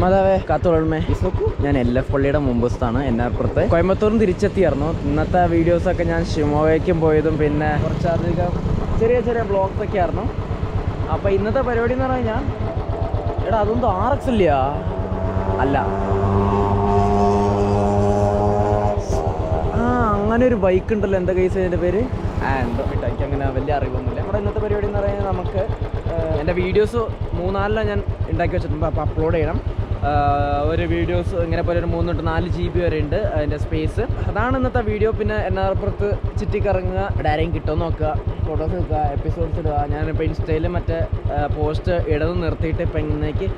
മാതാവേ കാത്തോളമേ ഞാൻ L F പള്ളിയുടെ മുമ്പത്താണ് എന്നാപ്പുറത്ത് കോയമ്പത്തൂരും തിരിച്ചെത്തിയായിരുന്നു. ഇന്നത്തെ വീഡിയോസൊക്കെ ഞാൻ ഷിമോവയ്ക്കും പോയതും പിന്നെ കുറച്ചധികം ചെറിയ ചെറിയ ബ്ലോഗ്സ് ഒക്കെ ആയിരുന്നു. അപ്പോൾ ഇന്നത്തെ പരിപാടി എന്ന് പറഞ്ഞു കഴിഞ്ഞാൽ എടാ അതൊന്നും ആർ എക്സ് ഇല്ല അല്ല. ആ അങ്ങനെ ഒരു ബൈക്ക് ഉണ്ടല്ലോ. എന്താ കേസ് അതിന്റെ പേര്? ആ എന്തോ എനിക്ക് അങ്ങനെ വലിയ അറിവൊന്നുമില്ല. നമ്മുടെ ഇന്നത്തെ പരിപാടി എന്ന് പറയുന്നത് നമുക്ക് എന്റെ എന്റെ വീഡിയോസ് മൂന്നാലിലാണ് ഞാൻ ഉണ്ടാക്കി വെച്ചിട്ടുണ്ട്. അപ്പോൾ അപ്ലോഡ് ചെയ്യണം. ഒരു വീഡിയോസ് ഇങ്ങനെ പോലെ ഒരു മൂന്ന് തൊട്ട് നാല് ജി ബി വരെ ഉണ്ട് അതിന്റെ സ്പേസ് അതാണ് ഇന്നത്തെ വീഡിയോ പിന്നെ എന്നാപ്പുറത്ത് ചുറ്റിക്കറങ്ങുക ഇവിടെ കിട്ടും നോക്കുക ഫോട്ടോസ് എടുക്കുക എപ്പിസോഡ്സ് ഇടുക. ഞാനിപ്പോൾ ഇൻസ്റ്റയിൽ മറ്റേ പോസ്റ്റ് ഇടത് നിർത്തിയിട്ട് ഇപ്പം ഇന്നേക്ക്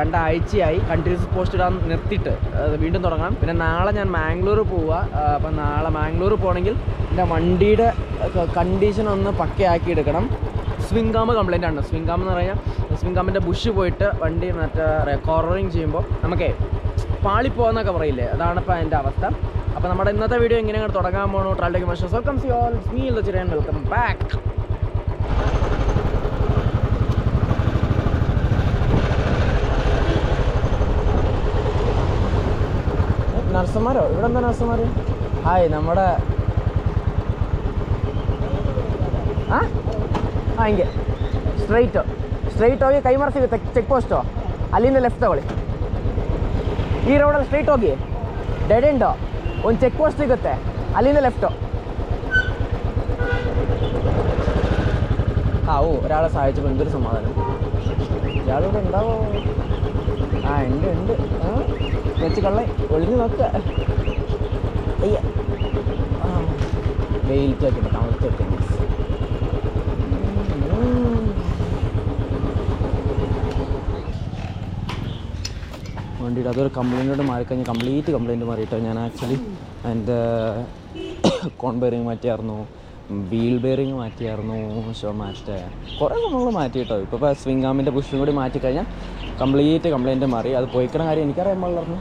രണ്ടാഴ്ചയായി. കണ്ടിന്യൂസ് പോസ്റ്റ് ഇടാൻ നിർത്തിയിട്ട് വീണ്ടും തുടങ്ങാം പിന്നെ നാളെ ഞാൻ മാംഗ്ലൂർ പോവുക അപ്പം നാളെ മാംഗ്ലൂർ പോകണമെങ്കിൽ എന്റെ വണ്ടിയുടെ കണ്ടീഷൻ ഒന്ന് പക്കയാക്കി എടുക്കണം. സ്വിംഗാമ് കംപ്ലൈന്റ് ആണ്. സ്വിംഗാം എന്ന് പറഞ്ഞാൽ സ്വിംഗാമിന്റെ ബുഷ് പോയിട്ട് വണ്ടി മറ്റേ കോർണറിങ് ചെയ്യുമ്പോൾ നമുക്കേ പാളിപ്പോന്നൊക്കെ പറയില്ലേ? അതാണ് ഇപ്പോൾ അതിന്റെ അവസ്ഥ. അപ്പോൾ നമ്മുടെ ഇന്നത്തെ വീഡിയോ എങ്ങനെ അങ്ങോട്ട് തുടങ്ങാൻ പോകണു ട്രാൾഡേക്ക് മഷസ് വെൽക്കം സി ഓൾ മീ ചിരൻ വെൽക്കം ബാക്ക് നർസുമാരോ ഇവിടെ എന്താ നർസുമാർ ഹായ് നമ്മുടെ ആ? ആ ಹಿಂಗೆ ಸ್ಟ್ರೈಟು ಸ್ಟ್ರೈಟ್ ಹೋಗಿ ಕೈಮರ ಸಿಗುತ್ತೆ ಚೆಕ್ ಪೋಸ್ಟು ಅಲ್ಲಿಂದ ಲೆಫ್ಟ್ ತಗೊಳ್ಳಿ ಈ ರೋಡಲ್ಲಿ ಸ್ಟ್ರೈಟ್ ಹೋಗಿ ಡೆಡ್ ಎಂಡು ಒಂದು ಚೆಕ್ ಪೋಸ್ಟ್ ಸಿಗುತ್ತೆ ಅಲ್ಲಿಂದ ಲೆಫ್ಟು ആ ഓ ഒരാളെ സഹായിച്ചപ്പോൾ എന്തൊരു സമാധാനം ഇയാളിവിടെ ഉണ്ടാവോ ആ ഉണ്ട് ഉണ്ട് ആ വെച്ച് കള്ളെ ഒളിഞ്ഞു നോക്കുക അയ്യ ആ വെയിലത്ത് വെക്കട്ടെ തണുത്ത് വെക്കട്ടെ വണ്ടിയുടെ അതൊരു കംപ്ലൈന്റോട് മാറിക്കഴിഞ്ഞാൽ കംപ്ലീറ്റ് കംപ്ലൈന്റ് മാറിയിട്ടോ ഞാൻ ആക്ച്വലി എന്റെ കോൺ ബെയറിങ് മാറ്റിയായിരുന്നു വീൽ ബെയറിങ് മാറ്റിയായിരുന്നു ഷോ മാറ്റേ കുറേ മാറ്റി കേട്ടോ ഇപ്പോൾ ഇപ്പോൾ സ്വിംഗ് ആമിന്റെ പുഷും കൂടി മാറ്റിക്കഴിഞ്ഞാൽ കംപ്ലീറ്റ് കംപ്ലൈന്റ് മാറി. അത് പോയിക്കണ കാര്യം എനിക്കറിയാൻ പാടില്ലായിരുന്നു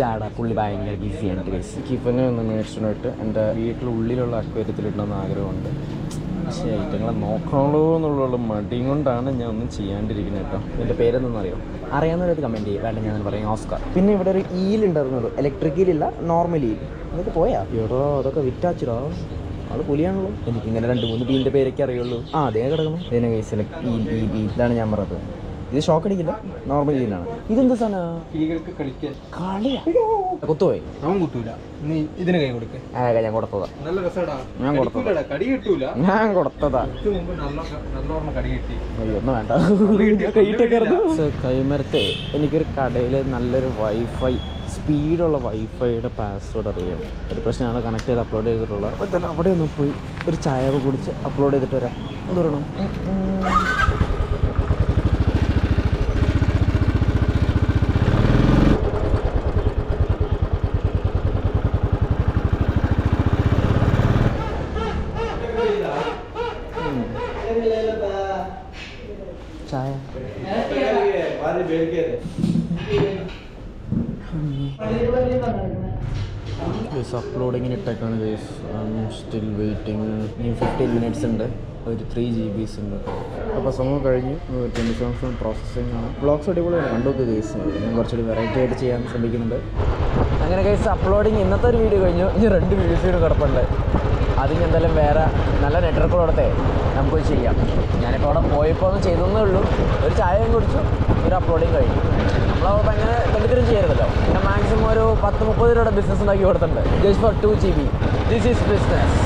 ജാട പുള്ളി ഭയങ്കര ബിസിയാണ് ഗൈസ് കിഫനെ ഒന്ന് മേടിച്ചിട്ട് എന്റെ വീട്ടിലുള്ളിലുള്ള അക്വേര്യത്തിലിടണമെന്ന് ആഗ്രഹമുണ്ട്. പക്ഷേ ഐറ്റങ്ങളെ നോക്കണല്ലോ എന്നുള്ള മടിയും കൊണ്ടാണ് ഞാൻ ഒന്നും ചെയ്യാണ്ടിരിക്കുന്നത് കേട്ടോ. എന്റെ പേരെന്തെന്ന് അറിയോ അറിയാവുന്നവരത് കമന്റ് ചെയ്യും. വേണ്ട ഞാൻ പറയും. ഓസ്കാർ. പിന്നെ ഇവിടെ ഒരു ഈൽ ഉണ്ടായിരുന്നുള്ളൂ ഇലക്ട്രിക് ഈലില്ല നോർമൽ ഈൽ അതൊക്കെ പോയാ? എടോ അതൊക്കെ വിറ്റാച്ചിടോ. ആൾ പുലിയാണല്ലോ. എനിക്കിങ്ങനെ രണ്ട് മൂന്ന് ബീലിന്റെ പേരൊക്കെ അറിയുള്ളൂ. ആ അതേ കിടക്കണം ഇതിനെ കേസിൽ ഇതാണ് ഞാൻ പറഞ്ഞത്. ഇത് ഷോക്ക് അടിക്കില്ല. നോർമൽ ഈലാണ് ഇതെന്ത് സാധനം? കിളികൾക്ക് കളിക്കാൻ. കളിയാ? കുത്തുപോയി. അവൻ കുത്തൂല. നീ ഇതിന് കൈ കൊടുക്ക. ആ ഞാൻ കൊടുത്തതാ. നല്ല രസടാ. ഞാൻ കൊടുത്തതാ. കടി കിട്ടൂല. ഞാൻ കൊടുത്തതാ. ഒന്നും വേണ്ട. കൈമരത്തെ എനിക്കൊരു കടയിൽ നല്ലൊരു വൈഫൈ സ്പീഡുള്ള വൈഫൈയുടെ പാസ്വേഡ് അറിയാം. ഒരു പ്രശ്നമാണ് കണക്ട് ചെയ്ത് അപ്ലോഡ് ചെയ്തിട്ടുള്ളത്. അപ്പോൾ തന്നെ അവിടെ ഒന്ന് പോയി ഒരു ചായ കുടിച്ച് അപ്ലോഡ് ചെയ്തിട്ട് വരാം. എന്ത് പറയണം ചായ ഗൈസ് അപ്ലോഡിങ്ങിന് ഇട്ടേക്കാണ് ഗൈസ് സ്റ്റിൽ വെയിറ്റിംഗ് ഇനി ഫിഫ്റ്റീൻ മിനിറ്റ്സ് ഉണ്ട്. ഒരു ത്രീ ജി ബീസ് ഉണ്ട്. അപ്പോൾ സംഭവം കഴിഞ്ഞ് ട്വന്റി സെവൻ ഫോൺ പ്രോസസ്സിംഗ് ആണ്. ബ്ലോഗ്സ് അടിപൊളിയാണ്. കണ്ടു നോക്കുക കേസ് ഞാൻ കുറച്ചുകൂടി വെറൈറ്റി ആയിട്ട് ചെയ്യാൻ ശ്രമിക്കുന്നുണ്ട്. അങ്ങനെ കേസ് അപ്ലോഡിങ് ഇന്നത്തെ ഒരു വീഡിയോ കഴിഞ്ഞു. ഇനി രണ്ട് വീഡിയോസ് കൂടി കിടപ്പുണ്ട്. അതിന് എന്തായാലും വേറെ നല്ല നെറ്റ്വർക്ക് കൊടുത്തെ നമുക്ക് ചെയ്യാം. ഞാനിപ്പോൾ അവിടെ പോയപ്പോൾ ഒന്ന് ചെയ്തതെന്നേ ഉള്ളൂ. ഒരു ചായയും കുടിച്ചു. ഒരു അപ്ലോഡിങ് കഴിഞ്ഞു. നമ്മളപ്പോൾ അങ്ങനെ തെണ്ടിത്തരം ചെയ്യരുതല്ലോ. പിന്നെ മാക്സിമം ഒരു പത്ത് മുപ്പത് രൂപയുടെ ബിസിനസ് ഉണ്ടാക്കി കൊടുത്തിട്ടുണ്ട്. Just four two G B this is business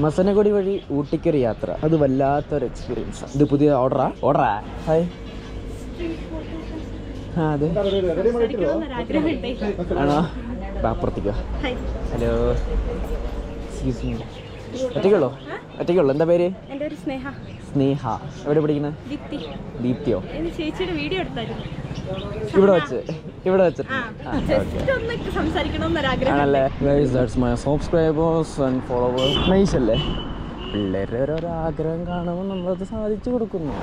Masinagudi വഴി ഊട്ടിക്കൊരു യാത്ര. അത് വല്ലാത്തൊരു എക്സ്പീരിയൻസ് ഇത് പുതിയ ഓർഡറാ ഓർഡറാ ഹായ് ആ? അതെ. ആണോ? അപ്പുറത്തേക്കോ ഹലോ എക്സ്ക്യൂസ് മീ ഒറ്റയ്ക്കുള്ളൂ? ഒറ്റയ്ക്കുള്ളൂ. എന്താ പേര്? സ്നേഹ. സ്നേഹ. എവിടെ പഠിക്കുന്നത് ദീപ്തി. ദീപ്തിയോ? ചേച്ചിയുടെ വീഡിയോ എടുത്തായിരുന്നു. ഇവിടെ വെച്ച്. ഇവിടെ വെച്ചിട്ട്. ആ ആ ഓക്കെ. ജസ്റ്റ് ഒന്ന് സംസാരിക്കണമെന്നൊരാഗ്രഹം. ആണല്ലേ? My subscribers and followers nice അല്ലേ? പിള്ളേരുടെ ഓരോ ആഗ്രഹം കാണുമ്പോൾ നമ്മളത് സാധിച്ചു കൊടുക്കുന്നു.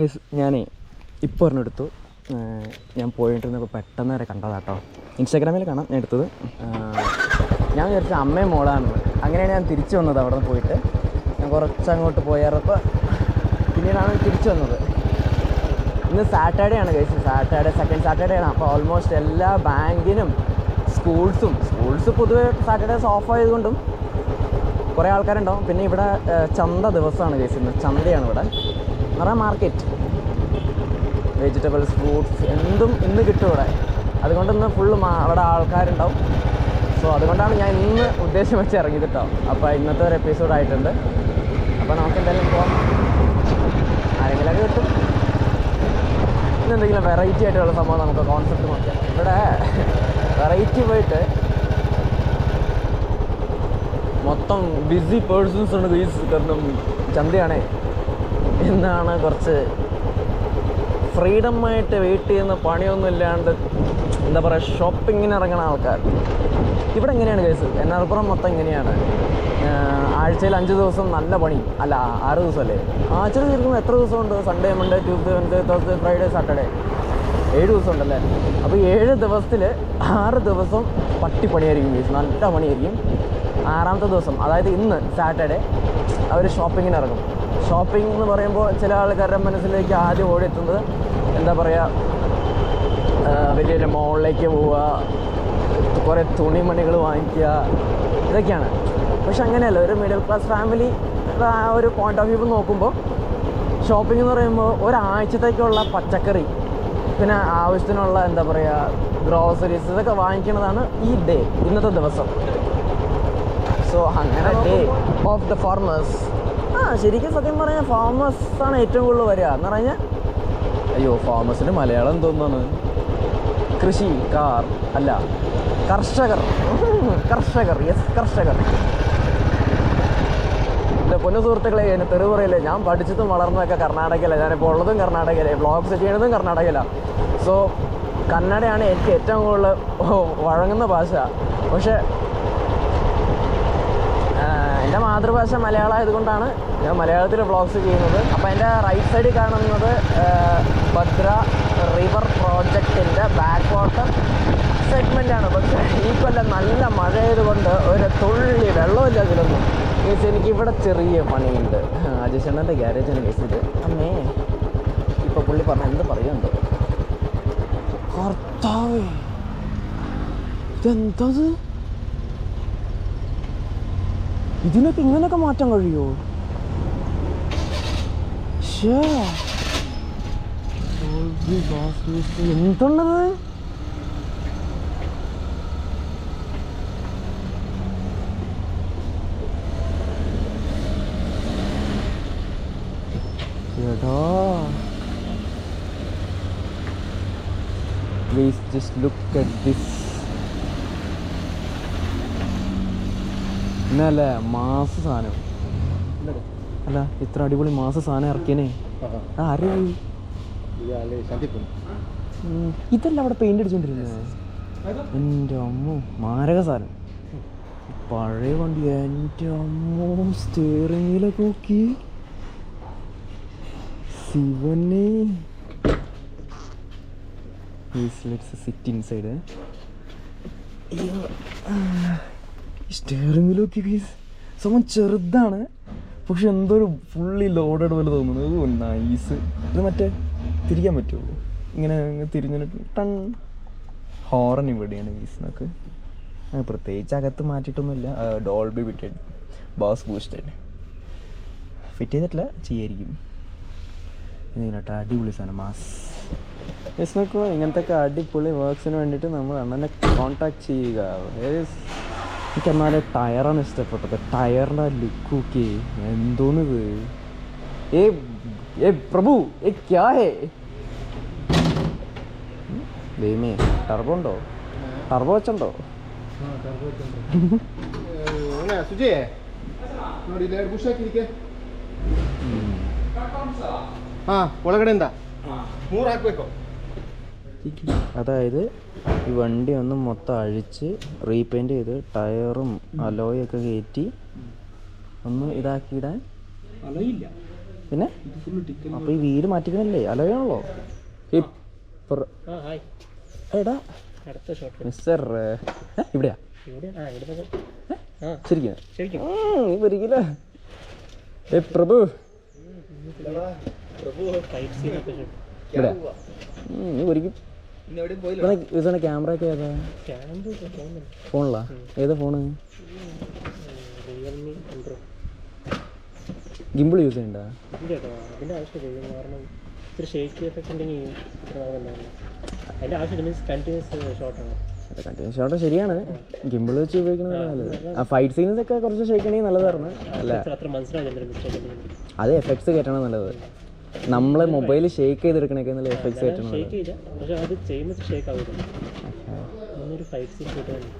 ഗൈസ് ഞാനേ ഇപ്പോൾ ഒരെണ്ണം ഞാൻ പോയിട്ടിരുന്നപ്പോൾ പെട്ടെന്ന് വരെ കണ്ടതാട്ടോ. ഇൻസ്റ്റാഗ്രാമിൽ കാണാം ഞാൻ എടുത്തത്. ഞാൻ വിചാരിച്ച അമ്മയും മോളാണ്. അങ്ങനെയാണ് ഞാൻ തിരിച്ചു വന്നത് അവിടെ നിന്ന് പോയിട്ട്. ഞാൻ കുറച്ച് അങ്ങോട്ട് പോയാറപ്പോൾ പിന്നീടാണ് തിരിച്ചു വന്നത്. ഇന്ന് സാറ്റർഡേ ആണ് കഴിച്ചത് സാറ്റർഡേ സെക്കൻഡ് സാറ്റർഡേ ആണ്. അപ്പോൾ ഓൾമോസ്റ്റ് എല്ലാ ബാങ്കിനും സ്കൂൾസും സ്കൂൾസ് പൊതുവെ സാറ്റർഡേസ് ഓഫ് ആയതുകൊണ്ടും കുറേ ആൾക്കാരുണ്ടാവും. പിന്നെ ഇവിടെ ചന്ത ദിവസമാണ് കഴിച്ചത് ചന്തയാണ് ഇവിടെ. നിറയെ മാർക്കറ്റ് വെജിറ്റബിൾസ് ഫ്രൂട്ട്സ് എന്തും ഇന്ന് കിട്ടും ഇവിടെ. അതുകൊണ്ട് ഇന്ന് ഫുള്ള് അവിടെ ആൾക്കാരുണ്ടാവും. സോ അതുകൊണ്ടാണ് ഞാൻ ഇന്ന് ഉദ്ദേശം വെച്ച് ഇറങ്ങിയത് കേട്ടോ അപ്പോൾ ഇന്നത്തെ ഒരു എപ്പിസോഡ് ആയിട്ടുണ്ട്. അപ്പോൾ നമുക്ക് എന്തായാലും പോകാം ആരെങ്കിലൊക്കെ കിട്ടും. ഇന്ന് എന്തെങ്കിലും വെറൈറ്റി ആയിട്ടുള്ള സംഭവം നമുക്ക് കോൺസെപ്റ്റ് നോക്കാം. ഇവിടെ വെറൈറ്റി പോയിട്ട് മൊത്തം ബിസി പേഴ്സൺസ് ആണ് ബീസ് കാരണം ചന്തയാണേ. എന്നാണ് കുറച്ച് ഫ്രീഡം ആയിട്ട് വെയിറ്റ് ചെയ്യുന്ന പണിയൊന്നും ഇല്ലാണ്ട് എന്താ പറയുക ഷോപ്പിങ്ങിന് ഇറങ്ങണ ആൾക്കാർ. ഇവിടെ എങ്ങനെയാണ് കേസ് എന്നാർപ്പുറം മൊത്തം എങ്ങനെയാണ്? ആഴ്ചയിൽ അഞ്ച് ദിവസം നല്ല പണി. അല്ല ആറ് ദിവസമല്ലേ? ആഴ്ചയിൽ തീർക്കുമ്പോൾ എത്ര ദിവസമുണ്ട്? Sunday Monday Tuesday Wednesday Thursday Friday Saturday ഏഴ് ദിവസം ഉണ്ടല്ലേ അപ്പോൾ ഏഴ് ദിവസത്തിൽ ആറ് ദിവസം പട്ടിപ്പണിയായിരിക്കും കേസ് നല്ല പണിയായിരിക്കും. ആറാമത്തെ ദിവസം അതായത് ഇന്ന് സാറ്റർഡേ അവർ ഷോപ്പിങ്ങിന് ഇറങ്ങും. ഷോപ്പിംഗ് എന്ന് പറയുമ്പോൾ ചില ആൾക്കാരുടെ മനസ്സിലേക്ക് ആദ്യം ഓടിയെത്തുന്നത് എന്താ പറയുക വലിയൊരു വലിയ മോളിലേക്ക് പോവുക കുറേ തുണിമണികൾ വാങ്ങിക്കുക ഇതൊക്കെയാണ്. പക്ഷെ അങ്ങനെയല്ല ഒരു മിഡിൽ ക്ലാസ് ഫാമിലി ആ ഒരു പോയിന്റ് ഓഫ് വ്യൂ നോക്കുമ്പോൾ ഷോപ്പിംഗ് എന്ന് പറയുമ്പോൾ ഒരാഴ്ചത്തേക്കുള്ള പച്ചക്കറി പിന്നെ ആവശ്യത്തിനുള്ള എന്താ പറയുക ഗ്രോസറീസ് ഇതൊക്കെ വാങ്ങിക്കുന്നതാണ് ഈ ഡേ ഇന്നത്തെ ദിവസം. സോ അങ്ങനെ ഡേ ഓഫ് ദ ഫാർമേഴ്സ് ശരിക്കും സത്യം പറഞ്ഞാൽ ഫാമസ് ആണ് ഏറ്റവും കൂടുതൽ വരിക. എന്ന് പറഞ്ഞാൽ അയ്യോ ഫാമസിന് മലയാളം തോന്നുന്നു കൃഷി കാർ അല്ല കർഷകർ. കർഷകർ യെസ് കർഷകർ. എന്റെ പൊന്നു സുഹൃത്തുക്കളെ എന്നെ തെറി ഞാൻ പഠിച്ചതും വളർന്നതൊക്കെ കർണാടകയിലാണ് ഞാനിപ്പോൾ ഉള്ളതും കർണാടകയിലെ. ബ്ലോഗ്സ് ചെയ്യണതും കർണാടകയിലാണ് സോ കന്നഡയാണ് എനിക്ക് ഏറ്റവും കൂടുതൽ വഴങ്ങുന്ന ഭാഷ. പക്ഷേ എന്റെ മാതൃഭാഷ മലയാളം ആയതുകൊണ്ടാണ് ഞാൻ മലയാളത്തിൽ വ്ളോഗ്സ് ചെയ്യുന്നത്. അപ്പോൾ എന്റെ റൈറ്റ് സൈഡിൽ കാണുന്നത് ഭദ്ര റിവർ പ്രോജക്റ്റിന്റെ ബാക്ക് വാട്ടർ സെഗ്മെന്റാണ് പക്ഷേ ഈ കൊല്ലം നല്ല മഴ ആയതുകൊണ്ട് ഒരു തുള്ളി വെള്ളമില്ല അതിലൊന്നും. മീൻസ് എനിക്കിവിടെ ചെറിയ പണിയുണ്ട്. അജേഷണ്ണന്റെ ഗ്യാരേജാണ് മീൻസ് ഇത്. അമ്മേ ഇപ്പോൾ പുള്ളി പറഞ്ഞ എന്ത് പറയുന്നുണ്ടോ? കർത്താവേ ഇതെന്തത് ഇതിനൊക്കെ ഇങ്ങനെയൊക്കെ മാറ്റാൻ കഴിയുമോ. എന്തുണ്ടത് എടാ. Please just look at this ഇന്നല്ലേ മാസ സാധനം. അല്ല ഇത്ര അടിപൊളി മാസ സാധനം ഇറക്കിയനെ. ആരും? ഇതല്ല അവിടെ പെയിന്റ് അടിച്ചോണ്ടിരുന്നത് എന്റെ അമ്മ മാരക സാധനം. പഴയ വണ്ടി എന്റെ അമ്മോ സ്റ്റിയറിങ്ങിലൊക്കെ നോക്കി ശിവനെ. സിറ്റ് ഇൻസൈഡ് സ്റ്റെയറിംഗിലൊക്കെ പീസ് സംഭവം ചെറുതാണ്. പക്ഷെ എന്തോ ഒരു ഫുള്ളി ലോഡഡ് പോലെ തോന്നുന്നു. നൈസ് ഇത് മറ്റേ തിരിക്കാൻ പറ്റുമോ? ഇങ്ങനെ തിരിഞ്ഞിട്ട് ടൺ. ഹോറൻ ഇവിടെയാണ് പീസിനൊക്കെ പ്രത്യേകിച്ച് അകത്ത് മാറ്റിയിട്ടൊന്നുമില്ല. Dolby fitted bass boosted fit ചെയ്തിട്ടില്ല ചെയ്യായിരിക്കും. ഇതിനട്ടെ അടിപൊളി സാധനം മാസ് യെസ് നോക്കുക ഇങ്ങനത്തെ ഒക്കെ അടിപൊളി വർക്ക്സിന് വേണ്ടിയിട്ട് നമ്മൾ അണ്ണനെ കോൺടാക്ട് ചെയ്യുക. എനിക്ക് എന്നാലും ടയറാണ് ഇഷ്ടപ്പെട്ടത് ടയറിൻ്റെ ലുക്ക് ഒക്കെ എന്തോന്നിത് ഏ ഏ പ്രഭു ഏ ക്യാ ഹേ ദൈവമേ ടർബോ ഉണ്ടോ ടർബോ വെച്ചുണ്ടോ ಸುಜಿ ನೋಡಿ ಇಲ್ಲಿ ಎರಡು ಬುಷ್ ಹಾಕಿದಕ್ಕೆ ಹಾ ಒಳಗಡೆಯಿಂದ ಮೂರು ಹಾಕ್ಬೇಕು അതായത് ഈ വണ്ടി ഒന്ന് മൊത്തം അഴിച്ച് റീപെയിന്റ് ചെയ്ത് ടയറും അലോയൊക്കെ കയറ്റി ഒന്ന് ഇതാക്കിയിടാൻ പിന്നെ? അപ്പോൾ ഈ വീട് മാറ്റിക്കണല്ലേ? അലോയാണല്ലോ. എടാ. മിസ്റ്റർ ഇവിടെയാ. ശരിക്കും. ശരിക്കും. ഏ പ്രഭു. പ്രഭു ഇവിടെ നീ ഒരിക്കലും ഇതാണ് ക്യാമറ ഒക്കെ ഏതാ? ഫോണിലാ? ഏതാ ഫോണ്? Gimbal use ചെയ്യണ്ടാ? ആവശ്യമില്ല. കാരണം ഇത്തിരി ഷേക്ക് എഫക്റ്റ് ഉണ്ടെങ്കിൽ ഇത്ര നാളുണ്ടാവില്ല അതിന്റെ ആവശ്യമില്ല മീൻസ് കണ്ടിന്യൂസ് ഷോട്ടാണ് കണ്ടിന്യൂസ് ഷോട്ട് ശരിയാണ്. ഗിമ്പിൾ വെച്ച് ഉപയോഗിക്കുന്നത് നല്ലത്. ആ ഫൈറ്റ് സീൻസ് ഒക്കെ കുറച്ച് നല്ലതായിരുന്നു. അല്ല? അത് എഫക്ട്സ് കയറ്റണം നല്ലത്. നമ്മൾ മൊബൈൽ ഷേക്ക് ചെയ്തെടുക്കണേക്കെ നല്ല എഫക്ട്സ് തന്നെ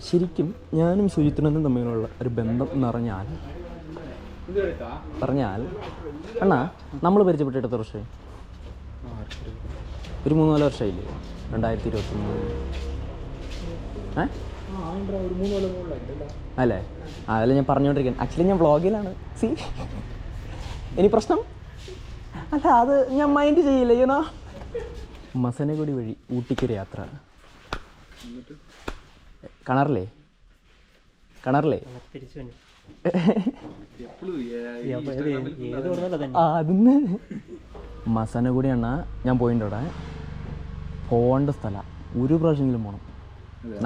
ശരിക്കും ഞാനും സുജിത്തിനും തമ്മിലുള്ള ഒരു ബന്ധം എന്ന് പറഞ്ഞാൽ പറഞ്ഞാൽ അണ്ണാ നമ്മൾ പരിചയപ്പെട്ടിട്ട് എത്ര വർഷമായി ഒരു മൂന്ന് നാല് വർഷമായില്ലേ രണ്ടായിരത്തി ഇരുപത്തി മൂന്ന് ഏ? അല്ലേ? അതല്ല ഞാൻ പറഞ്ഞുകൊണ്ടിരിക്കുന്നത് ആക്ച്വലി ഞാൻ വ്ളോഗിലാണ് സി ഇനി പ്രശ്നം? അല്ല അത് ഞാൻ മൈൻഡ് ചെയ്യില്ല ഈണോ മസനഗുടി വഴി ഊട്ടിക്കൊരു യാത്ര. കണറല്ലേ കണറല്ലേ അതന്നെ. മസനഗുടി എണ്ണ ഞാൻ പോയിട്ടുണ്ട് അവിടെ. പോകേണ്ട സ്ഥലം. ഒരു പ്രാവശ്യമെങ്കിലും പോകണം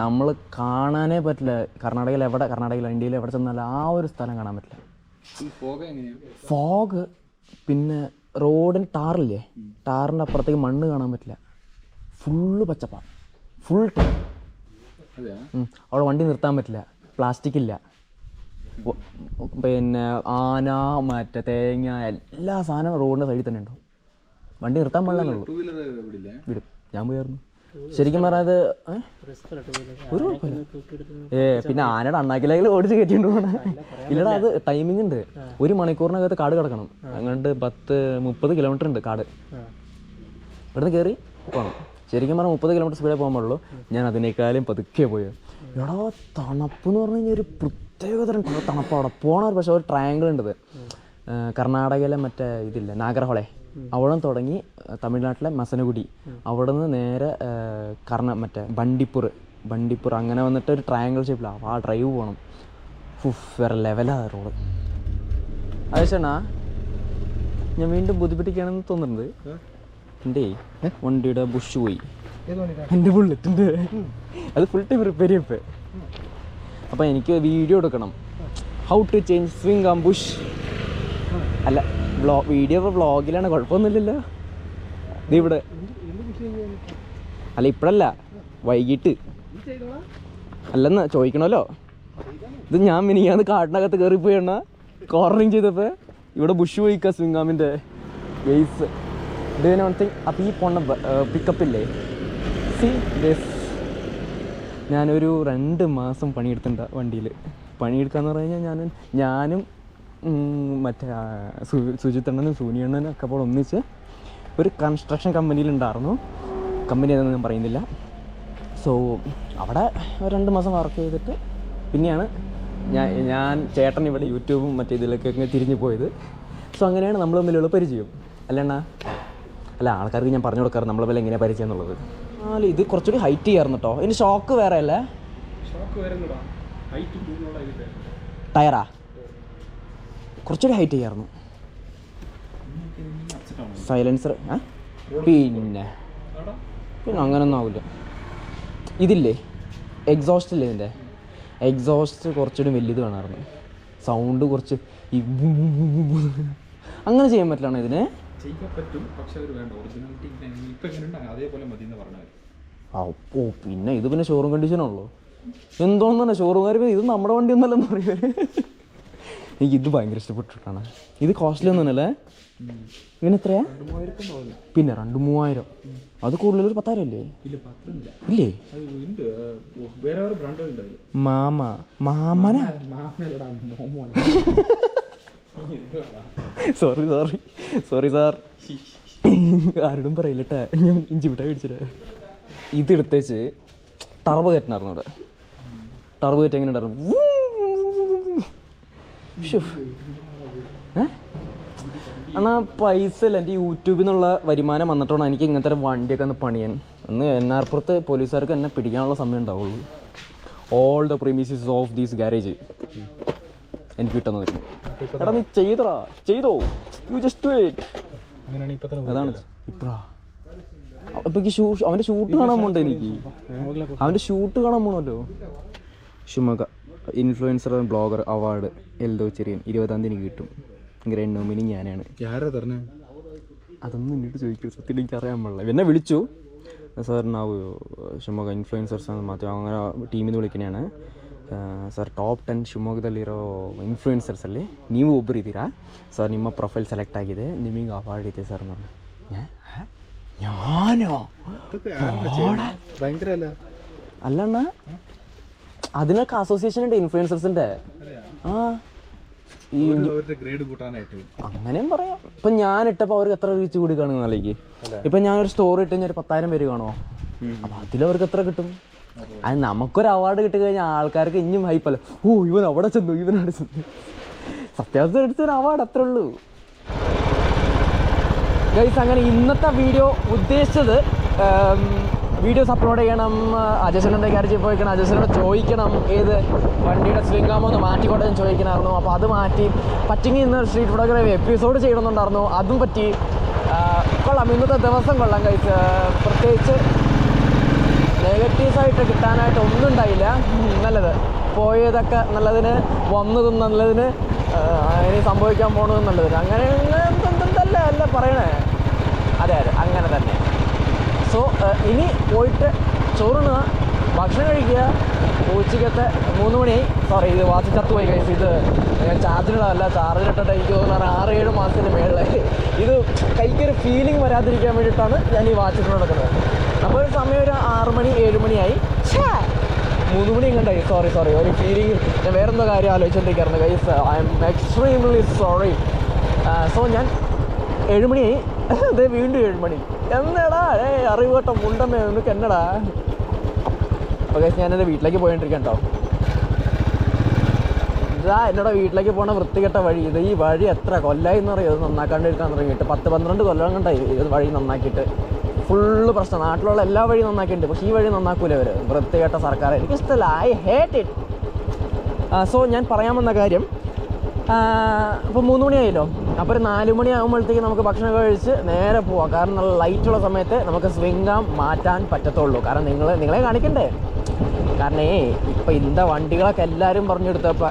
നമ്മൾ കാണാനേ പറ്റില്ല. കർണാടകയിൽ എവിടെ കർണാടകയിൽ ഇന്ത്യയിൽ എവിടെ ചെന്നാലും ആ ഒരു സ്ഥലം കാണാൻ പറ്റില്ല. ഫോഗ് പിന്നെ റോഡിന് ടാറില്ലേ? ടാറിന്റെ അപ്പുറത്തേക്ക് മണ്ണ് കാണാൻ പറ്റില്ല. ഫുള്ള് പച്ചപ്പാണ് ഫുൾ ടൈം. അവിടെ വണ്ടി നിർത്താൻ പറ്റില്ല. പ്ലാസ്റ്റിക് ഇല്ല. പിന്നെ ആന മറ്റേ തേങ്ങ എല്ലാ സാധനവും റോഡിന്റെ സൈഡിൽ തന്നെ ഉണ്ടാവും. വണ്ടി നിർത്താൻ പാടില്ല വിടും. ഞാൻ പോയായിരുന്നു ശരിക്കും പറഞ്ഞത്? ഒരു ഏ പിന്നെ ആനയുടെ അണ്ണാക്കിലേക്ക് ഓടിച്ച് കയറ്റിണ്ട് ഇല്ലടാ അത് ടൈമിംഗ് ഉണ്ട്. ഒരു മണിക്കൂറിനകത്ത് കാട് കിടക്കണം. അങ്ങോട്ട് പത്ത് മുപ്പത് കിലോമീറ്റർ ഉണ്ട് കാട്. ഇവിടുന്ന് കയറി പോകണം ശരിക്കും പറഞ്ഞാൽ മുപ്പത് കിലോമീറ്റർ സ്പീഡേ പോകാൻ പാടുള്ളൂ. ഞാൻ അതിനേക്കാളും പതുക്കെ പോയത് എടാ തണുപ്പ് എന്ന് പറഞ്ഞു കഴിഞ്ഞാൽ ഒരു പ്രത്യേകതരം അവിടെ പോണ പക്ഷേ ഒരു ട്രയാങ്കിൾ ഉണ്ട് കർണാടകയിലെ മറ്റേ ഇതില്ല നാഗർഹോളെ. അവിടെ തുടങ്ങി തമിഴ്നാട്ടിലെ മസനഗുഡി. അവിടെ നിന്ന് നേരെ കർണ മറ്റേ ബണ്ടിപ്പൂർ. ബണ്ടിപ്പൂർ അങ്ങനെ വന്നിട്ട് ഒരു ട്രയാങ്കിൾ ഷേപ്പിലാണ് ആ ഡ്രൈവ് പോകണം ഫുഫ് വേറെ ലെവലാണ് റോഡ് അതേശണ്ണാ ഞാൻ വീണ്ടും ബുദ്ധിമുട്ടിക്കുകയാണെന്ന് തോന്നുന്നുണ്ട്. എന്റെ വണ്ടിയുടെ ബുഷ് പോയി. എന്റെ ബുള്ളറ്റിന്റെ അത് ഫുൾ ടൈം റിപ്പയർ ചെയ്യപ്പേ അപ്പോൾ എനിക്ക് വീഡിയോ എടുക്കണം. How to change swing arm bush അല്ല വ്ലോ വീഡിയോ ഇപ്പോൾ വ്ളോഗിലാണ് കുഴപ്പമൊന്നുമില്ലല്ലോ. ഇത് ഇവിടെ. അല്ല ഇപ്പോഴല്ല വൈകിട്ട്. അല്ലെന്ന് ചോദിക്കണമല്ലോ. ഇത് ഞാൻ മിനിയാന്ന് കാട്ടിനകത്ത് കയറിപ്പോയി എണ്ണ കോർണറിങ് ചെയ്തപ്പോൾ ഇവിടെ ബുഷ് പോയിക്ക സ്വിങ്ങാമിന്റെ ബേസ് ഇതിന് വൺ തിങ് അപ്പോൾ ഈ പോണ പിക്കപ്പില്ലേ സി ബേസ് ഞാനൊരു രണ്ട് മാസം പണിയെടുത്തിട്ടുണ്ട് വണ്ടിയിൽ പണിയെടുക്കാന്ന് പറഞ്ഞു കഴിഞ്ഞാൽ ഞാൻ ഞാനും മറ്റേ സുജിത്തണ്ണനും സൂനിയണ്ണനും ഒക്കെ അപ്പോൾ ഒന്നിച്ച് ഒരു കൺസ്ട്രക്ഷൻ കമ്പനിയിലുണ്ടായിരുന്നു കമ്പനി ഏതാണെന്ന് ഞാൻ പറയുന്നില്ല. സോ അവിടെ രണ്ട് മാസം വർക്ക് ചെയ്തിട്ട് പിന്നെയാണ് ഞാൻ ഞാൻ ചേട്ടൻ ഇവിടെ യൂട്യൂബും മറ്റേ ഇതിലൊക്കെ ഇങ്ങനെ തിരിഞ്ഞു പോയത്. സോ അങ്ങനെയാണ് നമ്മൾ തമ്മിലുള്ള പരിചയം. അല്ലണ്ണ അല്ല ആൾക്കാർക്ക് ഞാൻ പറഞ്ഞു കൊടുക്കാറ് നമ്മളെ പോലെ എങ്ങനെയാണ് പരിചയം എന്നുള്ളത്. അല്ല ഇത് കുറച്ചുകൂടി ഹൈറ്റ് ചെയ്യാറുണ്ട് കേട്ടോ ഇതിന് ഷോക്ക് വേറെ അല്ലേ? ടയറാ കുറച്ചുകൂടി ഹൈറ്റ് ചെയ്യാറുന്നു സൈലൻസർ പിന്നെ. പിന്നെ അങ്ങനൊന്നും ആവില്ല ഇതില്ലേ? എക്സോസ്റ്റ് ഇല്ലേ ഇതിന്റെ? എക്സോസ്റ്റ് കുറച്ചുകൂടി വലിയത് വേണമായിരുന്നു. സൗണ്ട് കുറച്ച് ഈ. അങ്ങനെ ചെയ്യാൻ പറ്റില്ല ഇതിന്? ചെയ്യാൻ പറ്റും പക്ഷെ അവർ വേണ്ട. ഒറിജിനാലിറ്റി ഇപ്പം എങ്ങനെയുണ്ട് അതേപോലെ മതി. എന്ന് പറഞ്ഞാൽ ഓ പിന്നെ ഇത് പിന്നെ ഷോറൂം കണ്ടീഷനാണല്ലോ എന്തോന്ന് തന്നെ കാര്യം ഇത് നമ്മുടെ വണ്ടി ഒന്നല്ലെന്ന് പറയുന്നത് എനിക്ക് ഇത് ഭയങ്കര ഇഷ്ടപ്പെട്ടിട്ടാണ്. ഇത് കോസ്റ്റ്ലി ഒന്നുമല്ലേ ഇങ്ങനെ എത്രയാ? പിന്നെ രണ്ട് മൂവായിരം. അത് കൂടുതൽ ഒരു പത്തായിരം അല്ലേ ഇല്ല? മാമ മാമന? സോറി സോറി സോറി സാർ ആരോടും പറയില്ലട്ടേ. ഞാൻ ഇഞ്ചി വിട്ടാ മേടിച്ചിട്ട്. ഇതെടുത്തേച്ച് ടർബ് കയറ്റണായിരുന്നു അവിടെ. ടർബ് കയറ്റ എങ്ങനെ ഉണ്ടായിരുന്നു. ഏ? അണ്ണാ പൈസ അല്ല എന്റെ യൂട്യൂബിൽ നിന്നുള്ള വരുമാനം വന്നിട്ടാണ്. എനിക്ക് ഇങ്ങനത്തെ ഒരു വണ്ടിയൊക്കെ ഒന്ന് പണിയാൻ. അന്ന് എന്നാർപ്പുറത്ത് പോലീസുകാർക്ക് എന്നെ പിടിക്കാനുള്ള സമയം ഉണ്ടാവുള്ളൂ. All the premises of these garage എനിക്ക് കിട്ടുന്ന വരും എടാ നീ ചെയ്തടാ. ചെയ്തോ. യു ജസ്റ്റ് വെയിറ്റ് അതാണ് ഇപ്പഴാ. അപ്പൊ എനിക്ക് ഷൂ അവന്റെ ഷൂട്ട് കാണാൻ പോണ്ടേ എനിക്ക്. അവന്റെ ഷൂട്ട് കാണാൻ പോണല്ലോ ഷിമക. influencer blogger award Eldo Cherian ഇരുപതാം തീയതി എനിക്ക് കിട്ടും ഗ്രാൻഡ് നോമിനി ഞാനാണ് ആരാ തരണേ അതൊന്നും എന്നിട്ട് ചോദിക്കും സത്യം എനിക്ക് അറിയാൻ പാടില്ല എന്നെ വിളിച്ചു ಸರ್ ನಾವು ಶಿವಮೊಗ್ಗ ಇನ್ಫ್ಲೂಯೆನ್ಸರ್ಸ್ ಮತ್ತು അങ്ങനെ ಟೀಮಿಂದ നിന്ന് വിളിക്കുന്നതാണ് ಸರ್ ಟಾಪ್ ಟೆನ್ ಶಿವಮೊಗ್ಗದಲ್ಲಿರೋ ಇನ್ಫ್ಲೂಯೆನ್ಸರ್ಸಲ್ಲಿ ನೀವು ಒಬ್ಬರು ಇದ್ದೀರಾ ಸರ್ ನಿಮ್ಮ ಪ್ರೊಫೈಲ್ ಸೆಲೆಕ್ಟ್ ಆಗಿದೆ ನಿಮಗೆ ಅವಾರ್ಡ್ ಇದೆ ಸರ್ ನಾನು ഞാനോ ഭയങ്കര അല്ല അല്ലണ്ണ അതിനൊക്കെ അസോസിയേഷൻ ഉണ്ട് ഇൻഫ്ലുവൻസേഴ്സിന്റെ ആ. ഈ അങ്ങനെയും പറയാം. ഇപ്പൊ ഞാൻ ഇട്ടപ്പോ അവർക്ക് എത്ര റീച്ച് കൂടി കാണും നാളേക്ക് ഇപ്പൊ ഞാനൊരു സ്റ്റോറി ഇട്ട് കഴിഞ്ഞാൽ ഒരു പത്തായിരം പേര് കാണുമോ അപ്പൊ അതിലവർക്ക് എത്ര കിട്ടും? അത്. നമുക്കൊരു അവാർഡ് കിട്ടി കഴിഞ്ഞാൽ ആൾക്കാർക്ക് ഇനിയും ഹൈപ്പല്ല ഓ ഇവൻ അവിടെ ചെന്നു ഇവൻ അവിടെ ചെന്നു. സത്യാവസ്ഥ എടുത്തൊരു അവാർഡ് അത്രേ ഉള്ളൂ. ഗൈസ് അങ്ങനെ ഇന്നത്തെ വീഡിയോ ഉദ്ദേശിച്ചത് വീഡിയോസ് അപ്ലോഡ് ചെയ്യണം അജസ്റ്റിനോട് ഗ്യാരേജിൽ പോയിക്കണം അജസ്റ്റിനോട് ചോദിക്കണം ഏത് വണ്ടിയുടെ സ്ലിംഗാമോ ഒന്ന് മാറ്റിക്കോട്ടെ എന്ന് ചോദിക്കണമായിരുന്നു. അപ്പോൾ അത് മാറ്റി പറ്റിങ്ങി ഇന്ന് സ്ട്രീറ്റ് ഫോട്ടോഗ്രാഫി എപ്പിസോഡ് ചെയ്യണമെന്നുണ്ടായിരുന്നു. അതും പറ്റി കൊള്ളാം. ഇന്നത്തെ ദിവസം കൊള്ളാം കഴിച്ച് പ്രത്യേകിച്ച് നെഗറ്റീവ്സായിട്ട് കിട്ടാനായിട്ട് ഒന്നും ഉണ്ടായില്ല. നല്ലത്. പോയതൊക്കെ നല്ലതിന് വന്നതും നല്ലതിന് ഇനി സംഭവിക്കാൻ പോണതും നല്ലതിന്. അങ്ങനെ എന്തെന്തല്ല അല്ല പറയണേ. അതെ അതെ അങ്ങനെ തന്നെ. സോ ഇനി പോയിട്ട് ചോറുണ്ണുക ഭക്ഷണം കഴിക്കുക. ഉച്ചക്കത്തെ മൂന്ന് മണി. സോറി ഇത് വാച്ച് ചത്തുപോയി കഴിച്ചു ഇത് ഞാൻ ചാർജിലിടല്ല ചാർജിലിട്ടിട്ട് എനിക്ക് തോന്നുന്നു ആറ് ഏഴ് മാസത്തിന് മേളിലായി. ഇത് കൈക്കൊരു ഫീലിംഗ് വരാതിരിക്കാൻ വേണ്ടിയിട്ടാണ് ഞാൻ ഈ വാച്ച് ഇട്ട് നടക്കുന്നത്. അപ്പോൾ ഒരു സമയം ഒരു ആറ് മണി ഏഴ് മണിയായി മൂന്ന് മണി കണ്ടായി സോറി സോറി ഒരു ഫീലിംഗ് ഞാൻ വേറെന്തോ കാര്യം ആലോചിച്ചുകൊണ്ടിരിക്കുകയായിരുന്നു I am extremely sorry so ഞാൻ ഏഴുമണിയായി അതെ വീണ്ടും ഏഴ് മണി. എന്നടാ? ഏ അറിവ് കേട്ടോ മുണ്ടമ്മേ നിനക്ക് എന്നടാ? ഓക്കെ ഞാൻ എന്റെ വീട്ടിലേക്ക് പോയിട്ടിരിക്കാം കേട്ടോ ഇതാ എന്നോട് വീട്ടിലേക്ക് പോണ വൃത്തികെട്ട വഴി. ഇത് ഈ വഴി എത്ര കൊല്ലായി എന്ന് പറയും ഇത് നന്നാക്കാണ്ടിരിക്കാൻ തുടങ്ങിയിട്ട്. പത്ത് പന്ത്രണ്ട് കൊല്ലം കണ്ടായി ഇത് വഴി നന്നാക്കിയിട്ട്. ഫുള്ള് പ്രശ്നം. നാട്ടിലുള്ള എല്ലാ വഴിയും നന്നാക്കിയിട്ടുണ്ട്. പക്ഷേ ഈ വഴി നന്നാക്കൂലേ അവർ വൃത്തികെട്ട സർക്കാർ. എനിക്ക് ഇഷ്ടമല്ല ഐ ഹേറ്റ് ഇറ്റ് സോ ഞാൻ പറയാൻ വന്ന കാര്യം ഇപ്പോൾ മൂന്ന് മണിയായല്ലോ. അപ്പോൾ ഒരു നാല് മണി ആകുമ്പോഴത്തേക്ക് നമുക്ക് ഭക്ഷണം കഴിച്ച് നേരെ പോവാം. കാരണം നല്ല ലൈറ്റുള്ള സമയത്ത് നമുക്ക് സ്വിംഗാം മാറ്റാൻ പറ്റത്തുള്ളൂ. കാരണം നിങ്ങൾ നിങ്ങളെ കാണിക്കണ്ടേ? കാരണം ഏ ഇപ്പം ഇന്ന വണ്ടികളൊക്കെ എല്ലാവരും പറഞ്ഞെടുത്തപ്പോൾ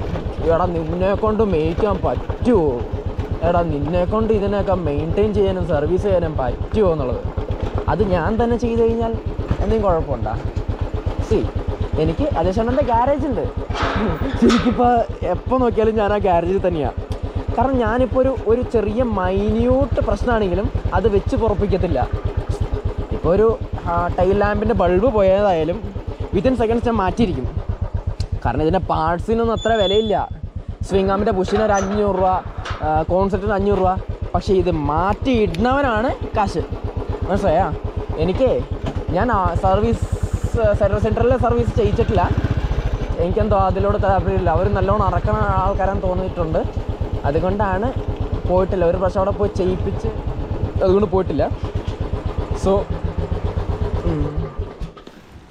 എടാ നിന്നെ കൊണ്ട് മേയ്ക്കാൻ പറ്റുമോ എടാ നിന്നെ കൊണ്ട് ഇതിനൊക്കെ മെയിന്റെയിൻ ചെയ്യാനും സർവീസ് ചെയ്യാനും പറ്റുമോ എന്നുള്ളത്. അത് ഞാൻ തന്നെ ചെയ്ത് കഴിഞ്ഞാൽ എന്തെങ്കിലും കുഴപ്പമുണ്ടോ? സി എനിക്ക് അജേഷണ്ണന്റെ ഗ്യാരേജ് ഉണ്ട്. ശരിക്കിപ്പോൾ എപ്പോൾ നോക്കിയാലും ഞാൻ ആ ഗ്യാരേജിൽ തന്നെയാണ് കാരണം ഞാനിപ്പോൾ ഒരു ഒരു ചെറിയ മൈന്യൂട്ട് പ്രശ്നമാണെങ്കിലും അത് വെച്ച് പുറപ്പിക്കത്തില്ല. ഇപ്പോൾ ഒരു ടൈൽ ലാമ്പിന്റെ ബൾബ് പോയതായാലും വിത്തിൻ സെക്കൻഡ്സ് ഞാൻ മാറ്റിയിരിക്കും. കാരണം ഇതിന്റെ പാർട്സിനൊന്നും അത്ര വിലയില്ല. സ്വിങ്ങാമിന്റെ പുഷിന് ഒരു അഞ്ഞൂറ് രൂപ കോൺസെപ്റ്റിന് അഞ്ഞൂറ് രൂപ. പക്ഷേ ഇത് മാറ്റി ഇടുന്നവനാണ് കാശ്. മനസ്സിലായാ? എനിക്ക് ഞാൻ സർവീസ് സർവീസ് സെന്ററിലെ സർവീസ് ചെയ്യിച്ചിട്ടില്ല എനിക്കെന്തോ അതിലൂടെ താല്പര്യമില്ല. അവർ നല്ലോണം അറക്കണ ആൾക്കാരാന്ന് തോന്നിയിട്ടുണ്ട്. അതുകൊണ്ടാണ് പോയിട്ടില്ല. ഒരു പ്രാവശ്യം അവിടെ പോയി ചെയ്യിപ്പിച്ച് അതുകൊണ്ട് പോയിട്ടില്ല. സോ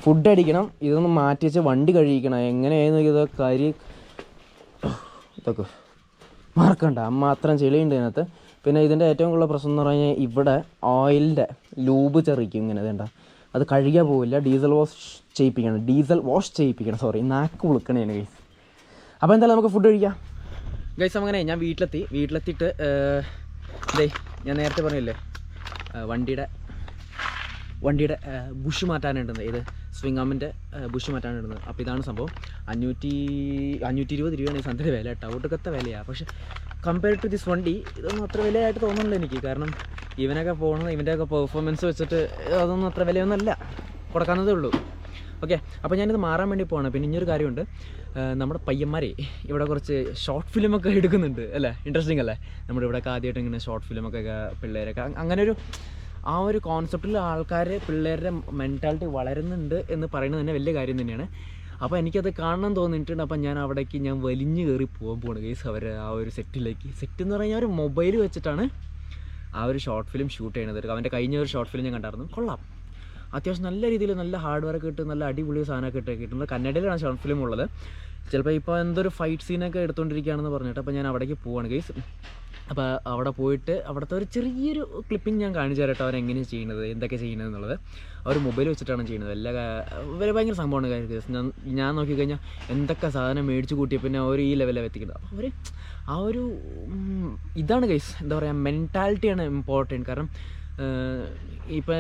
ഫുഡ് അടിക്കണം. ഇതൊന്ന് മാറ്റി വെച്ച് വണ്ടി കഴിക്കണം എങ്ങനെയായിരുന്നു ഇത് കരി ഇതൊക്കെ. മറക്കണ്ട. മാത്രം ചെളിയുണ്ട് ഇതിനകത്ത്. പിന്നെ ഇതിന്റെ ഏറ്റവും കൂടുതൽ പ്രശ്നം എന്ന് പറഞ്ഞാൽ ഇവിടെ ഓയിലിന്റെ ലൂബ് ചെറിക്കും ഇങ്ങനെ വേണ്ട അത് കഴുകിയാൽ പോവില്ല. ഡീസൽ വാഷ് ചെയ്യിപ്പിക്കണം. ഡീസൽ വാഷ് ചെയ്യിപ്പിക്കണം. സോറി നാക്ക് വിളിക്കണേ ഗൈസ് അപ്പോൾ എന്തായാലും നമുക്ക് ഫുഡ് കഴിക്കാം. ഗൈസ് അങ്ങനെ ഞാൻ വീട്ടിലെത്തി. വീട്ടിലെത്തിയിട്ട് ദേ ഞാൻ നേരത്തെ പറഞ്ഞില്ലേ വണ്ടിയുടെ വണ്ടിയുടെ ബുഷ് മാറ്റാനുണ്ടെന്ന്. ഇത് സ്വിംഗാമിന്റെ ബുഷ് മാറ്റാനുണ്ടെന്ന്. അപ്പോൾ ഇതാണ് സംഭവം. അഞ്ഞൂറ്റി അഞ്ഞൂറ്റി ഇരുപത് രൂപയാണ് ഈ സാധനത്തിന്റെ വില കേട്ടോ. ഒടുക്കത്തെ വിലയാണ് പക്ഷേ കമ്പയർ ടു ദിസ് വണ്ടി ഇതൊന്നും അത്ര വിലയായിട്ട് തോന്നുന്നില്ല എനിക്ക്. കാരണം ഇവനൊക്കെ പോകുന്നത് ഇവന്റെയൊക്കെ പെർഫോമൻസ് വെച്ചിട്ട് അതൊന്നും അത്ര വിലയൊന്നുമല്ല. കൊടുക്കാവുന്നതേ ഉള്ളൂ. ഓക്കെ അപ്പോൾ ഞാനിത് മാറാൻ വേണ്ടി പോവാണ്. പിന്നെ ഇനിയൊരു കാര്യമുണ്ട്. നമ്മുടെ പയ്യന്മാരെ ഇവിടെ കുറച്ച് ഷോർട്ട് ഫിലിമൊക്കെ എടുക്കുന്നുണ്ട് അല്ലേ? ഇൻട്രസ്റ്റിംഗ് അല്ലേ? നമ്മുടെ ഇവിടെ ആദ്യമായിട്ട് ഇങ്ങനെ ഷോർട്ട് ഫിലിമൊക്കെ പിള്ളേരൊക്കെ. അങ്ങനെ ഒരു ആ ഒരു കോൺസെപ്റ്റിൽ ആൾക്കാർ പിള്ളേരുടെ മെന്റാലിറ്റി വളരുന്നുണ്ട് എന്ന് പറയുന്നത് തന്നെ വലിയ കാര്യം തന്നെയാണ്. അപ്പോൾ എനിക്കത് കാണണം തോന്നിയിട്ടുണ്ട്. അപ്പം ഞാൻ അവിടേക്ക് ഞാൻ വലിഞ്ഞു കയറി പോകാൻ പോകണം ഗൈസ് അവർ ആ ഒരു സെറ്റിലേക്ക് സെറ്റ് എന്ന് പറഞ്ഞാൽ ഒരു മൊബൈൽ വെച്ചിട്ടാണ് ആ ഒരു ഷോർട്ട് ഫിലിം ഷൂട്ട് ചെയ്യണത് അവന്റെ കഴിഞ്ഞ ഒരു ഷോർട്ട് ഫിലിം ഞാൻ കണ്ടായിരുന്നു. കൊള്ളാം. അത്യാവശ്യം നല്ല രീതിയിൽ നല്ല ഹാർഡ് വർക്ക് കിട്ടും നല്ല അടിപൊളി സാധനമൊക്കെ ഇട്ട് കിട്ടുന്നത് കന്നഡയിലാണ് ഷോർട്ട് ഫിലിം ഉള്ളത്. ചിലപ്പോൾ ഇപ്പോൾ എന്തൊരു ഫൈറ്റ് സീനൊക്കെ എടുത്തുകൊണ്ടിരിക്കുകയാണെന്ന് പറഞ്ഞിട്ട് അപ്പോൾ ഞാൻ അവിടേക്ക് പോവാണ് ഗൈസ് അപ്പോൾ അവിടെ പോയിട്ട് അവിടുത്തെ ഒരു ചെറിയൊരു ക്ലിപ്പിംഗ് ഞാൻ കാണിച്ചു തരട്ടെ അവരെങ്ങനെയാണ് ചെയ്യുന്നത് എന്തൊക്കെ ചെയ്യുന്നത് എന്നുള്ളത്. അവർ മൊബൈൽ വെച്ചിട്ടാണ് ചെയ്യുന്നത്. എല്ലാ ഇവർ ഭയങ്കര സംഭവമാണ് കാര്യം ഞാൻ ഞാൻ നോക്കിക്കഴിഞ്ഞാൽ എന്തൊക്കെ സാധനം മേടിച്ച് കൂട്ടിയ പിന്നെ അവർ ഈ ലെവലിൽ എത്തിക്കുന്നത്. അപ്പോൾ അവർ ആ ഒരു ഇതാണ് ഗൈസ് എന്താ പറയുക മെന്റാലിറ്റിയാണ് ഇമ്പോർട്ടന്റ് കാരണം ഇപ്പം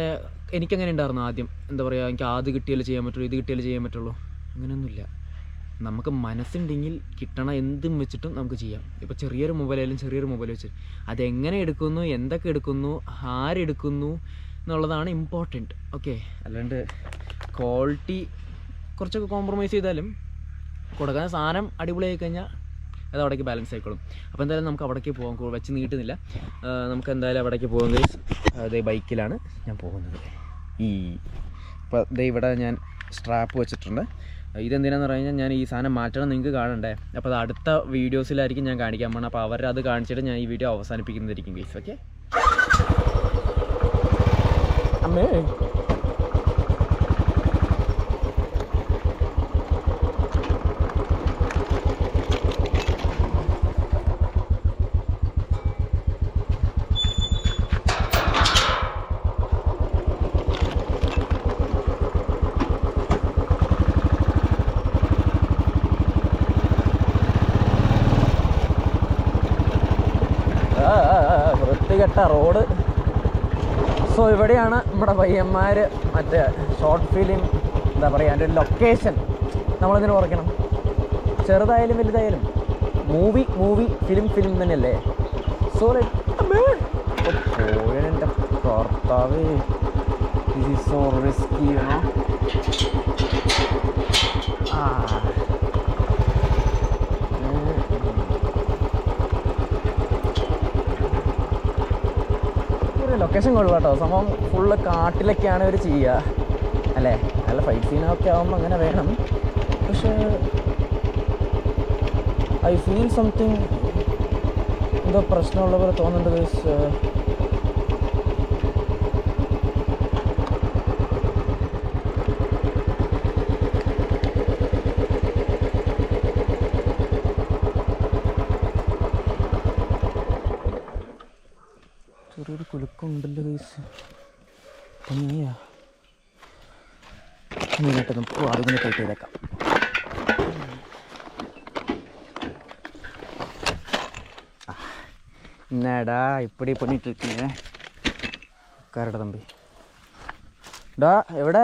എനിക്കങ്ങനെ ഉണ്ടായിരുന്നു ആദ്യം? എന്താ പറയുക എനിക്ക് ആദ്യം കിട്ടിയാലേ ചെയ്യാൻ പറ്റുള്ളൂ ഇത് കിട്ടിയാലേ ചെയ്യാൻ പറ്റുള്ളൂ. അങ്ങനെയൊന്നുമില്ല. നമുക്ക് മനസ്സുണ്ടെങ്കിൽ കിട്ടണ എന്തും വെച്ചിട്ടും നമുക്ക് ചെയ്യാം. ഇപ്പോൾ ചെറിയൊരു മൊബൈലായാലും ചെറിയൊരു മൊബൈൽ വെച്ച്. അതെങ്ങനെ എടുക്കുന്നു എന്തൊക്കെ എടുക്കുന്നു ആരെടുക്കുന്നു എന്നുള്ളതാണ് ഇമ്പോർട്ടന്റ് ഓക്കെ അല്ലാണ്ട് ക്വാളിറ്റി കുറച്ചൊക്കെ കോംപ്രമൈസ് ചെയ്താലും കൊടുക്കുന്ന സാധനം അടിപൊളിയായി കഴിഞ്ഞാൽ അത് അവിടേക്ക് ബാലൻസ് ആയിക്കോളും. അപ്പോൾ എന്തായാലും നമുക്ക് അവിടേക്ക് പോകാൻ വെച്ച് നീട്ടുന്നില്ല. നമുക്ക് എന്തായാലും അവിടേക്ക് പോകുന്നത് അതേ ബൈക്കിലാണ് ഞാൻ പോകുന്നത്. ഈ ഇപ്പോൾ ഇവിടെ ഞാൻ സ്ട്രാപ്പ് വെച്ചിട്ടുണ്ട്. ഇതെന്തിനാന്ന് പറഞ്ഞു കഴിഞ്ഞാൽ ഞാൻ ഈ സാധനം മാറ്റണം നിങ്ങൾക്ക് കാണണ്ടേ? അപ്പോൾ അത് അടുത്ത വീഡിയോസിലായിരിക്കും ഞാൻ കാണിക്കാൻ പോകണം അപ്പോൾ അവരുടെ അത് കാണിച്ചിട്ട് ഞാൻ ഈ വീഡിയോ അവസാനിപ്പിക്കുന്നതായിരിക്കും ഗൈസ് ഓക്കെ അമ്മേ ആ, ആ, ആ, വൃത്തികെട്ട റോഡ്. സോ ഇവിടെയാണ് നമ്മുടെ പയ്യന്മാർ മറ്റേ ഷോർട്ട് ഫിലിം എന്താ പറയുക അതിന്റെ ലൊക്കേഷൻ നമ്മളിങ്ങനെ ഓർക്കണം. ചെറുതായാലും വലുതായാലും മൂവി മൂവി ഫിലിം ഫിലിം തന്നെയല്ലേ? സോ പോയതിന്റെ കർത്താവ് റിസ്ക് ആ ഉം. ഒരു ലൊക്കേഷൻ കൊള്ളാം കേട്ടോ. സംഭവം ഫുള്ള് കാട്ടിലൊക്കെയാണ് ഇവർ ചെയ്യുക. അല്ലേ? നല്ല ഫൈറ്റ് സീനൊക്കെ ആകുമ്പോൾ അങ്ങനെ വേണം. പക്ഷേ ഐ ഫീൽ സംതിങ് എന്തോ പ്രശ്നമുള്ള പോലെ തോന്നുന്നുണ്ട് this, uh, ചെറിയൊരു കുലുക്കമുണ്ടല്ലോ ഗൈസ് പണിയാ ഇങ്ങോട്ട് നമുക്ക് അതിങ്ങനെ ടൈറ്റ് ചെയ്തേക്കാം ആ, என்னடா இப்படி பண்ணிட்டு இருக்கீங்க ഉക്കാരട തമ്പി ഡാ എവിടെ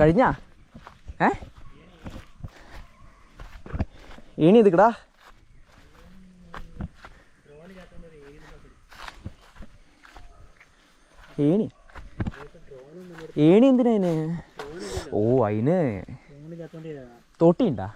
കഴിഞ്ഞാ ഏ ഏണി എതുക്കടാ ഏണി ഏണി എന്തിനാ അതിന് ഓ അതിന് തോട്ടിയുണ്ടാ